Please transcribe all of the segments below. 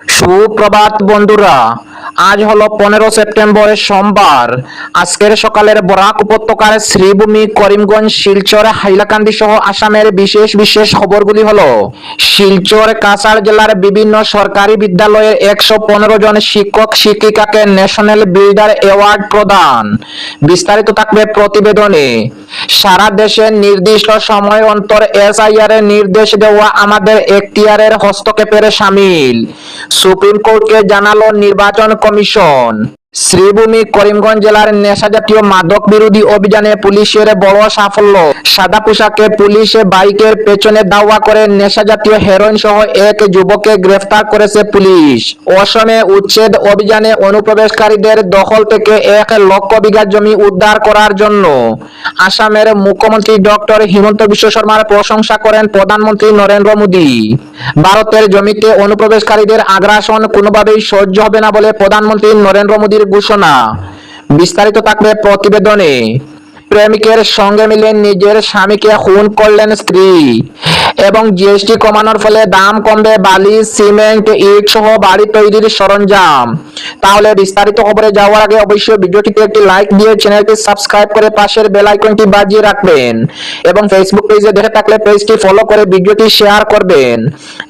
সুপ্রভাত বন্ধুরা, আজ হলো পনেরো সেপ্টেম্বর সোমবার। আজকের সকালের বরাক উপত্যকার শ্রীভূমি করিমগঞ্জ, শিলচর, হাইলাকান্দি সহ আসামের বিশেষ বিশেষ খবরগুলি হলো, শিলচর, কাছাড় জেলার বিভিন্ন সরকারি বিদ্যালয়ের একশো পনেরো জন শিক্ষক, শিক্ষিকাকে ন্যাশনাল বিল্ডার অ্যাওয়ার্ড প্রদান। বিস্তারিত থাকবে প্রতিবেদনে। সারা দেশে নির্দিষ্ট সময় অন্তর এসআইআর এর নির্দেশ দেওয়া আমাদের এখতিয়ারের হস্তক্ষেপের সামিল। সুপ্রিম কোর্টকে জানালো নির্বাচন কমিশন। শ্রীভূমি করিমগঞ্জ জেলার নেশা জাতীয় মাদক বিরোধী অভিযানে পুলিশের বড় সাফল্য। সাদা পোশাকে পুলিশে বাইকের পেছনে দাওয়া করে নেশা জাতীয় হেরোইন সহ এক যুবককে গ্রেফতার করেছে পুলিশ। অসমে উচ্ছেদ অভিযানে অনুপ্রবেশকারীদের দখল থেকে এক লক্ষ বিঘা জমি উদ্ধার করার জন্য। আসামের মুখ্যমন্ত্রী ডক্টর হিমন্ত বিশ্ব শর্মার প্রশংসা করেন প্রধানমন্ত্রী নরেন্দ্র মোদী। ভারতের জমিতে অনুপ্রবেশকারীদের আগ্রাসন কোনোভাবেই সহ্য হবে না বলে প্রধানমন্ত্রী নরেন্দ্র মোদীর ঘোষণা। বিস্তারিত থাকবে প্রতিবেদনে। প্রেমিকের সঙ্গে মিলে নিজের স্বামীকে খুন করলেন স্ত্রী। এবং জিএসটি কমানোর ফলে দাম কমবে বালি সিমেন্ট, ইট সহ বাড়ি তৈরির সরঞ্জাম। তাহলে বিস্তারিত খবরে যাওয়ার আগে অবশ্যই ভিডিওটিতে একটি লাইক দিয়ে চ্যানেলটি সাবস্ক্রাইব করে পাশের বেল আইকনটি বাজিয়ে রাখবেন এবং ফেসবুক পেজে দেখে থাকলে পেজটি ফলো করে ভিডিওটি শেয়ার করবেন,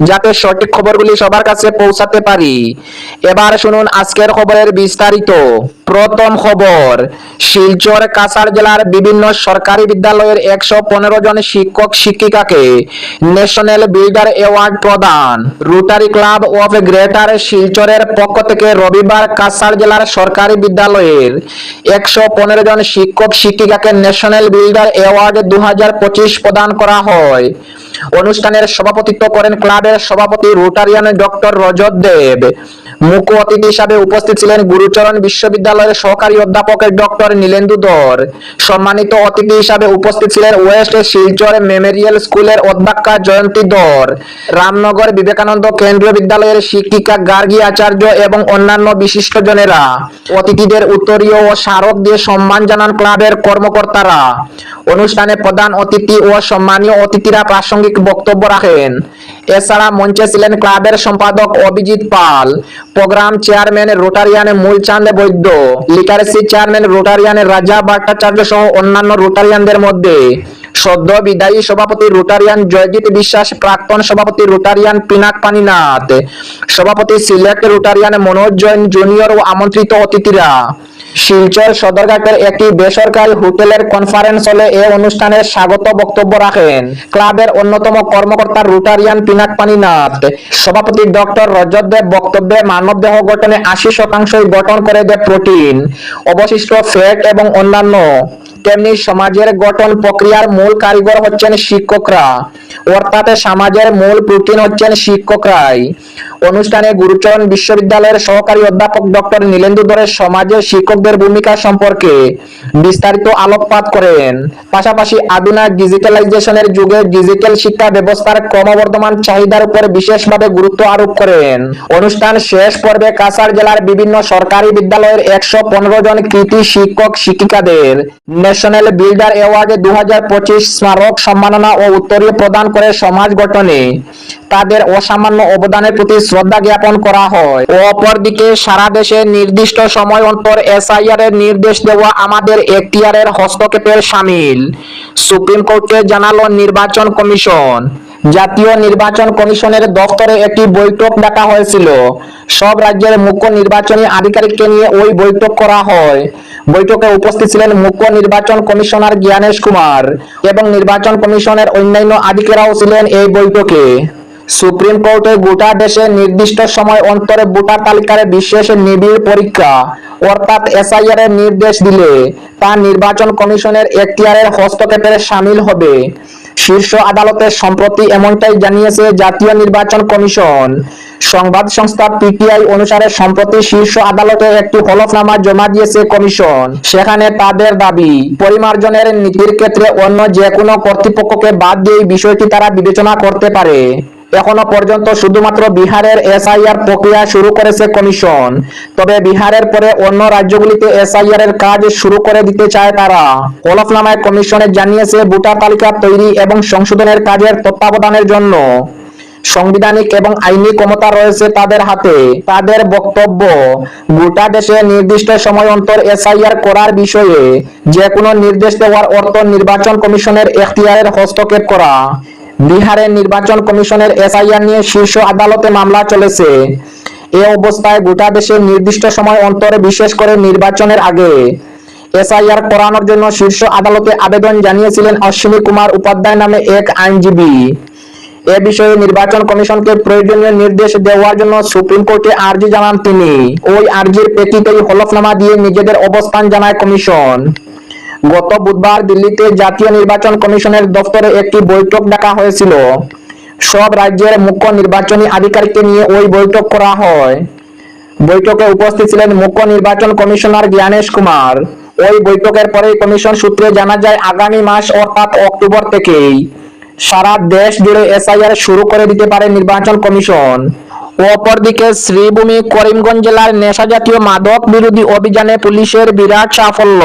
যাতে সঠিক খবরগুলি সবার কাছে পৌঁছাতে পারি। এবার শুনুন আজকের খবরের বিস্তারিত। প্রথম খবর, শিলচর কাছাড় জেলার বিভিন্ন সরকারি বিদ্যালয়ের একশো পনেরো জন শিক্ষক শিক্ষিকাকে ন্যাশনাল বিল্ডার অ্যাওয়ার্ড প্রদান। রোটারি ক্লাব অফ গ্রেটার শিলচরের পক্ষ থেকে রবিবার কাছাড় জেলার সরকারি বিদ্যালয়ের একশো পনেরো জন শিক্ষক শিক্ষিকাকে ন্যাশনাল বিল্ডার অ্যাওয়ার্ড দু হাজার পঁচিশ প্রদান করা হয়। অনুষ্ঠানের সভাপতিত্ব করেন ক্লাবের সভাপতি রোটারিয়ান ডক্টর রজত দেব। মুখ্য অতিথি হিসাবে উপস্থিত ছিলেন গুরুচরণ বিশ্ববিদ্যালয়ের সহকারী অধ্যাপক ডক্টর নীলেন্দু দর। সম্মানিত অতিথি হিসাবে উপস্থিত ছিলেন ওয়েস্ট শিলচর মেমোরিয়াল স্কুলের অধ্যক্ষা জয়ন্তী দর। রামনগর বিবেকানন্দ কেন্দ্রীয় বিদ্যালয়ের শিক্ষিকা গার্গী আচার্য এবং অন্যান্য বিশিষ্টজনেরা অতিথিদের উত্তরীয় ও স্মারক দিয়ে সম্মান জানান ক্লাবের কর্মকর্তারা। অনুষ্ঠানে প্রধান অতিথি ও সম্মানীয় অতিথিরা প্রাসঙ্গিক বক্তব্য রাখেন। এছাড়া মঞ্চে ছিলেন ক্লাবের সম্পাদক Abhijit Pal, programme chairman Rotarian Mulchand Baidya literacy chairman Rotarian Raja Bhattacharya সহ অন্যান্য রোটারিয়ানদের মধ্যে। সদ্য বিদায়ী সভাপতি রোটারিয়ান জয়জিৎ বিশ্বাস, প্রাক্তন সভাপতি রোটারিয়ান পিনাক পানিনাথ, সভাপতি select Rotarian Manoj Jain junior ও আমন্ত্রিত অতিথিরা। শিলচর সদরঘাটের একটি বেসরকারি হোটেলের কনফারেন্স হলে এ অনুষ্ঠানে স্বাগত বক্তব্য রাখেন। ক্লাবের অন্যতম কর্মকর্তা রুটারিয়ান পিনাক পানিনাথ। সভাপতি ডক্টর রজত দেব বক্তব্যে মানব দেহ গঠনে আশি শতাংশই গঠন করে দেয় প্রোটিন। অবশিষ্ট ফ্যাট এবং অন্যান্য তেমনি সমাজের গঠন প্রক্রিয়ার মূল কারিগর হচ্ছেন শিক্ষকরা। অর্থাৎ সমাজের মূল প্রোটিন হচ্ছেন শিক্ষকরাই। অনুষ্ঠানে গুরুচরণ বিশ্ববিদ্যালয়ের সহকারী অধ্যাপক ডক্টর নীলেন্দু দরের সমাজের শিক্ষকদের ভূমিকা সম্পর্কে বিস্তারিত আলোকপাত করেন। পাশাপাশি আধুনিক ডিজিটালাইজেশনের যুগে ডিজিটাল শিক্ষা ব্যবস্থার ক্রমবর্ধমান চাহিদার উপর বিশেষভাবে গুরুত্ব আরোপ করেন। অনুষ্ঠান শেষ পর্বে কাছাড় জেলার বিভিন্ন সরকারি বিদ্যালয়ের একশো পনেরো জন কৃতি শিক্ষক শিক্ষিকাদের ন্যাশনাল বিল্ডার অ্যাওয়ার্ডে দুহাজার পঁচিশ স্মারক সম্মাননা ও উত্তরীয় প্রদান করে সমাজ গঠনে তাদের অসামান্য অবদানের প্রতি শ্রদ্ধা জ্ঞাপন করা হয়। অপরদিকে সারা দেশে নির্দিষ্ট সময় অন্তর এসআইআর এর নির্দেশ দেওয়া আমাদের এখতিয়ারের হস্তক্ষেপের সামিল। সুপ্রিম কোর্টে জানালো নির্বাচন কমিশন। জাতীয় নির্বাচন কমিশনের দপ্তরে একটি বৈঠক ডাকা হয়েছিল। সব রাজ্যের মুখ্য নির্বাচনী আধিকারিককে নিয়ে ওই বৈঠক করা হয়। বৈঠকে উপস্থিত ছিলেন মুখ্য নির্বাচন কমিশনার জ্ঞানেশ কুমার এবং নির্বাচন কমিশনের অন্যান্য আধিকারাও ছিলেন এই বৈঠকে। সুপ্রিম কোর্টে গোটা দেশে নির্দিষ্ট সময় অন্তরে ভোটার তালিকার বিশেষ নিবিড় পরীক্ষা, অর্থাৎ এসআইআর এর নির্দেশ দিলে তা নির্বাচন কমিশনের এখতিয়ারের হস্তক্ষেপের সামিল হবে। শীর্ষ আদালতে সম্প্রতি এমনটাই জানিয়েছে জাতীয় নির্বাচন কমিশন। সংবাদ সংস্থা পিটিআই অনুসারে সম্প্রতি শীর্ষ আদালতে একটি হলফনামা জমা দিয়েছে কমিশন। সেখানে তাদের দাবি, পরিমার্জনের নীতির ক্ষেত্রে অন্য যে কোনো কর্তৃপক্ষকে বাদ দিয়ে বিষয়টি তারা বিবেচনা করতে পারে। এখনও পর্যন্ত শুধুমাত্র বিহারের এসআইআর প্রক্রিয়া শুরু করেছে কমিশন। তবে বিহারের পরে অন্য রাজ্যগুলিতে এসআইআর এর কাজ শুরু করে দিতে চায় তারা। হলফনামায় কমিশনে জানিয়েছে, ভোটার তালিকা তৈরি এবং সংশোধনের কাজের তত্ত্বাবধানের জন্য। সাংবিধানিক এবং আইনি ক্ষমতা রয়েছে তাদের হাতে। তাদের বক্তব্য, গোটা দেশে নির্দিষ্ট সময় অন্তর এসআইআর করার বিষয়ে যে কোনো নির্দেশ দেওয়ার অর্থ নির্বাচন কমিশনের এখতিয়ারের হস্তক্ষেপ করা। বিহারের নির্বাচন কমিশনের এসআইআর নিয়ে শীর্ষ আদালতে মামলা চলেছে। এ অবস্থায় গোটা দেশে নির্দিষ্ট সময় অন্তরে, বিশেষ করে নির্বাচনের আগে। এসআইআর করানোর জন্য শীর্ষ আদালতে আবেদন জানিয়েছিলেন অশ্বিনী কুমার উপাধ্যায় নামে এক আইনজীবী। এ বিষয়ে নির্বাচন কমিশনকে প্রয়োজনীয় নির্দেশ দেওয়ার জন্য সুপ্রিম কোর্টে আর্জি জানান তিনি। ওই আর্জির প্রেক্ষিতেই হলফনামা দিয়ে নিজেদের অবস্থান জানায় কমিশন। গত বুধবার দিল্লিতে জাতীয় নির্বাচন কমিশনের দফতরে একটি বৈঠক ডাকা হয়েছিল। সব রাজ্যের মুখ্য নির্বাচনী আধিকারিককে নিয়ে ওই বৈঠক করা হয়। বৈঠকে উপস্থিত ছিলেন মুখ্য নির্বাচন কমিশনার জ্ঞানেশ কুমার। ওই বৈঠকের পরে কমিশন সূত্রে জানা যায়, আগামী মাস অর্থাৎ অক্টোবর থেকেই সারা দেশ জুড়ে এসআইআর শুরু করে দিতে পারে নির্বাচন কমিশন। অপরদিকে শ্রীভূমি করিমগঞ্জ জেলার নেশা জাতীয় মাদক বিরোধী অভিযানে পুলিশের বিরাট সাফল্য।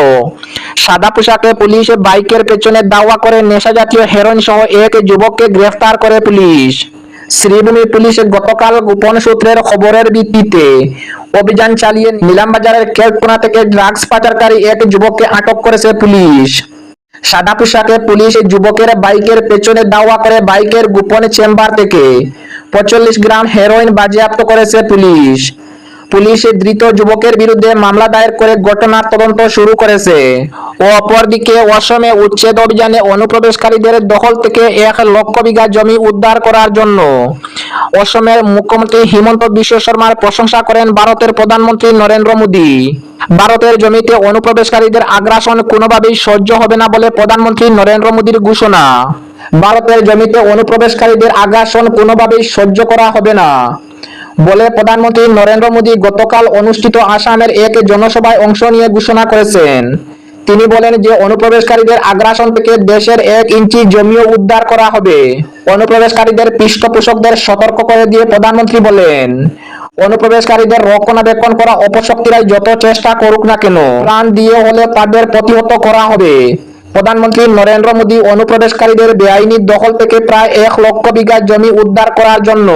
সাদা পোশাকে পুলিশ বাইকের পেছনে দাওয়া করে নেশা জাতীয় হেরোইন সহ এক যুবককে গ্রেফতার করে পুলিশ। শ্রীভূমি পুলিশ গতকাল গোপন সূত্রের খবরের ভিত্তিতে অভিযান চালিয়ে নিলামবাজারের কেলকোনা থেকে ড্রাগস পাচারকারী এক যুবককে আটক করেছে পুলিশ। সাদা পোশাকে পুলিশ যুবকের বাইকের পেছনে দাওয়া করে বাইকের গোপন চেম্বার থেকে পঁয়তাল্লিশ গ্রাম হেরোইন বাজেয়াপ্ত করেছে পুলিশ। পুলিশ ধৃত যুবকের বিরুদ্ধে মামলা দায়ের করে ঘটনার তদন্ত শুরু করেছে। ও অপরদিকে অসমে উচ্ছেদ অভিযানে অনুপ্রবেশকারীদের দখল থেকে এক লক্ষ বিঘা জমি উদ্ধার করার জন্য। অসমের মুখ্যমন্ত্রী হিমন্ত বিশ্ব শর্মার প্রশংসা করেন ভারতের প্রধানমন্ত্রী নরেন্দ্র মোদী। ভারতের জমিতে অনুপ্রবেশকারীদের আগ্রাসন কোনোভাবেই সহ্য হবে না বলে প্রধানমন্ত্রী নরেন্দ্র মোদীর ঘোষণা। ভারতের জমিতে অনুপ্রবেশকারীদের আগ্রাসন কোনোভাবেই সহ্য করা হবে না। বলে প্রধানমন্ত্রী নরেন্দ্র মোদী গতকাল অনুষ্ঠিত আসামের এক জনসভায় অংশ নিয়ে ঘোষণা করেছেন। তিনি বলেন যে অনুপ্রবেশকারীদের আগ্রাসন থেকে দেশের এক ইঞ্চি জমিও উদ্ধার করা হবে। অনুপ্রবেশকারীদের পৃষ্ঠপোষকদের সতর্ক করে দিয়ে প্রধানমন্ত্রী বলেন, অনুপ্রবেশকারীদের রক্ষণাবেক্ষণ করা অপশক্তিরাই যত চেষ্টা করুক না কেন, প্রাণ দিয়ে হলে তাদের প্রতিহত করা হবে। প্রধানমন্ত্রী নরেন্দ্র মোদী অনুপ্রবেশকারীদের বেআইনি দখল থেকে প্রায় এক লক্ষ বিঘা জমি উদ্ধার করার জন্য।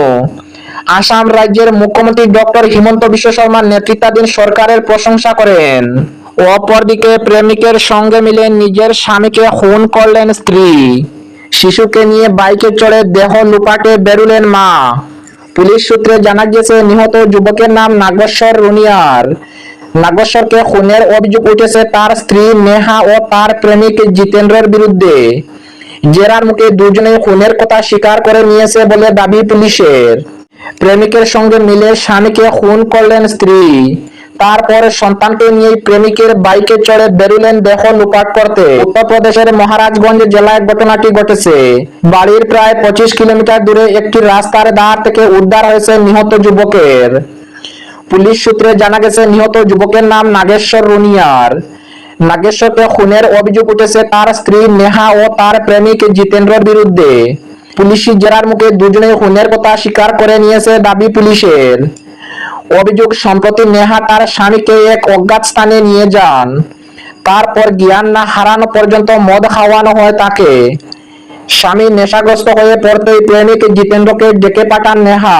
আসাম রাজ্যের মুখ্যমন্ত্রী ডক্টর হিমন্ত বিশ্ব শর্মার নেতৃত্বাধীন সরকারের প্রশংসা করেন। অপরদিকে প্রেমিকের সঙ্গে মিলে নিজের স্বামীকে খুন করলেন স্ত্রী। শিশুকে নিয়ে বাইকে চড়ে দেহ লুপাটে বেরুলেন মা। পুলিশ সূত্রে জানা গিয়েছে, নিহত যুবকের নাম নাগেশ্বর রুনিয়ার। নাগেশ্বরকে খুনের অভিযোগ উঠেছে তার স্ত্রী নেহা ও তার প্রেমিক জিতেন্দ্রের বিরুদ্ধে। জেরার মুখে দুজনেই খুনের কথা স্বীকার করে নিয়েছে বলে দাবি পুলিশের। প্রেমিকের সঙ্গে মিলে স্বামীকে খুন করলেন স্ত্রী। তারপর সন্তানকে নিয়ে প্রেমিকের বাইকে চড়ে বেরুলেন দেহ লুপাট করতে উত্তরপ্রদেশের মহারাজগঞ্জ জেলায় ঘটনাটি ঘটেছে। বাড়ির প্রায় পঁচিশ কিলোমিটার দূরে একটি রাস্তার ধার থেকে উদ্ধার হয়েছে নিহত যুবকের। পুলিশ সূত্রে জানা গেছে, নিহত যুবকের নাম নাগেশ্বর রুনিয়ার। নাগেশ্বরকে খুনের অভিযোগ উঠেছে তার স্ত্রী নেহা ও তার প্রেমিক জিতেন্দ্রের বিরুদ্ধে। পুলিশি জেরার মুখে দুজনেই খুনের কথা স্বীকার করে নিয়েছে দাবি পুলিশের। অভিযোগ সম্প্রতি নেহা তার স্বামীকে এক অজ্ঞাত স্থানে নিয়ে যান। তারপর জ্ঞান না হারানো পর্যন্ত মদ খাওয়ানো হয় তাকে। স্বামী নেশাগ্রস্ত হয়ে পড়তেই প্রেমিক জিতেন্দ্রকে ডেকে পাঠান নেহা।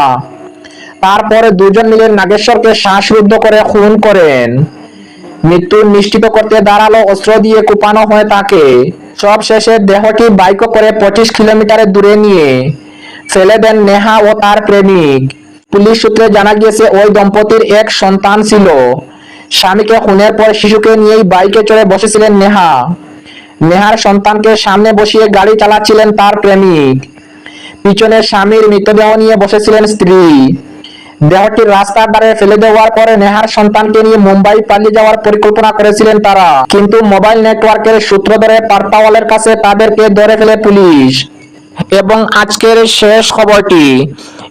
তারপরে দুজন মিলে নাগেশ্বরকে শ্বাসরুদ্ধ করে খুন করেন। মৃত্যু নিশ্চিত করতে দাঁড়াল অস্ত্র দিয়ে কুপানো হয় তাকে। সব শেষে দেহটি বাইক করে পঁচিশ কিলোমিটারের দূরে নিয়ে ফেলে দেন নেহা ও তার প্রেমিক। পুলিশ সূত্রে জানা গিয়েছে, ওই দম্পতির এক সন্তান ছিল। স্বামীকে খুনের পর শিশুকে নিয়েই বাইকে চড়ে বসেছিলেন নেহা। নেহার সন্তানকে সামনে বসিয়ে গাড়ি চালাচ্ছিলেন তার প্রেমিক। পিছনে স্বামীর মৃতদেহ নিয়ে বসেছিলেন স্ত্রী। দেহটি রাস্তার ধারে ফেলে দেওয়ার পরে নেহার সন্তানকে নিয়ে মুম্বাই পালিয়ে যাওয়ার পরিকল্পনা করেছিলেন তারা। কিন্তু মোবাইল নেটওয়ার্কের সূত্র ধরে পার্তাওয়ালের কাছে তাদেরকে ধরে ফেলে পুলিশ। এবং আজকের শেষ খবরটি,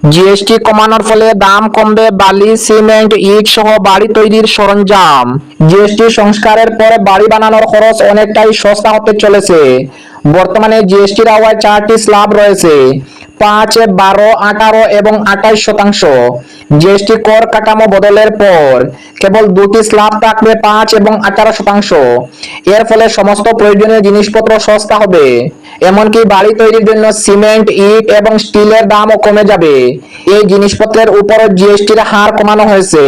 জিএসটি কমানোর ফলে দাম কমবে, বালি, সিমেন্ট, ইট সহ বাড়ি তৈরির সরঞ্জাম। জিএসটি সংস্কারের পর বাড়ি বানানোর খরচ অনেকটাই সস্তা হতে চলেছে। বর্তমানে জিএসটির আওয়ায় চারটি স্ল্যাব রয়েছে। পাঁচ, বারো, আঠারো এবং আঠাইশ শতাংশ। জিএসটি কর কাঠামো বদলের পর কেবল দুটি স্ল্যাব থাকবে পাঁচ এবং আঠারো শতাংশ। এর ফলে সমস্ত প্রয়োজনীয় জিনিসপত্র সস্তা হবে। এমনকি বাড়ি তৈরির জন্য সিমেন্ট, ইট এবং স্টিলের দামও কমে যাবে। এই জিনিসপত্রের উপরও জিএসটির হার কমানো হয়েছে।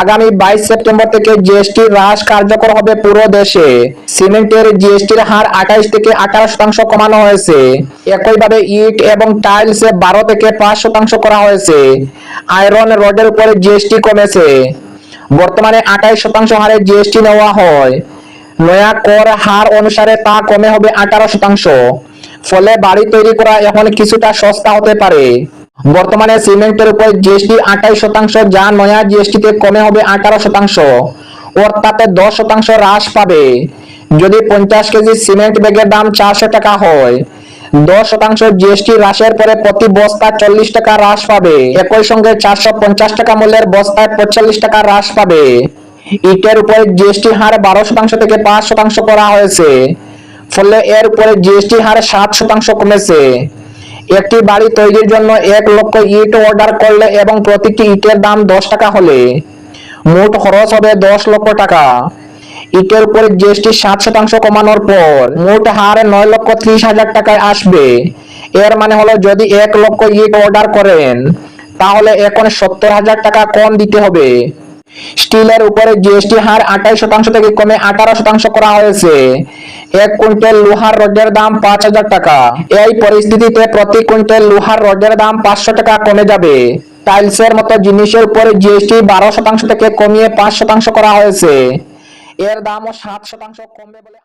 আগামী বাইশ সেপ্টেম্বর থেকে জিএসটি হ্রাস কার্যকর হবে পুরো দেশে। সিমেন্টের জিএসটির হার আঠাইশ থেকে আঠারো শতাংশ কমানো হয়েছে। একইভাবে ইট এবং টাইলসে বারো থেকে পাঁচ শতাংশ করা হয়েছে। আয়রন রডের উপরে জিএসটি কমেছে। বর্তমানে আঠাইশ শতাংশ হারে জিএসটি নেওয়া হয়। নয়া কর হার অনুসারে তা কমে হবে আঠারো শতাংশ। ফলে বাড়ি তৈরি করা এখন কিছুটা সস্তা হতে পারে। বর্তমানে সিমেন্টের উপর জিএসটি আঠাইশ শতাংশ, যা নয়া জিএসটিতে কমে হবে আঠারো শতাংশ। অর্থাৎ দশ শতাংশ হ্রাস পাবে। যদি পঞ্চাশ কেজি সিমেন্ট ব্যাগের দাম চারশো টাকা হয়, দশ শতাংশ জিএসটি হ্রাসের পরে প্রতি বস্তা চল্লিশ টাকা হ্রাস পাবে। একই সঙ্গে চারশো পঞ্চাশ টাকা মূল্যের বস্তায় পঁয়তাল্লিশ টাকা হ্রাস পাবে। ইটের উপরে জিএসটি হার বারো শতাংশ থেকে পাঁচ শতাংশ করা হয়েছে, ফলে এর উপরে জিএসটি হার সাত শতাংশ কমেছে। একটি বাড়ি তৈরির জন্য এক লক্ষ ইট অর্ডার করলে এবং প্রতিটি ইটের দাম দশ টাকা হলে, মোট খরচ হবে দশ লক্ষ টাকা। ইটের উপরে জিএসটি সাত শতাংশ কমানোর পর মোট হার নয় লক্ষ ত্রিশ হাজার টাকায় আসবে। এর মানে হলো যদি এক লক্ষ ইট অর্ডার করেন, তাহলে এখন সত্তর হাজার টাকা কম দিতে হবে। স্টিলের উপরে জিএসটি হার আঠাইশ শতাংশ থেকে কমে আঠারো শতাংশ করা হয়েছে। এক কুইন্টাল লোহার রডের দাম পাঁচ হাজার টাকা। এই পরিস্থিতিতে প্রতি কুইন্টাল লোহার রডের দাম পাঁচশো টাকা কমে যাবে। টাইলসের মতো জিনিসের উপরে জিএসটি বারো শতাংশ থেকে কমিয়ে পাঁচ শতাংশ করা হয়েছে। এর দামও সাত শতাংশ কমবে বলে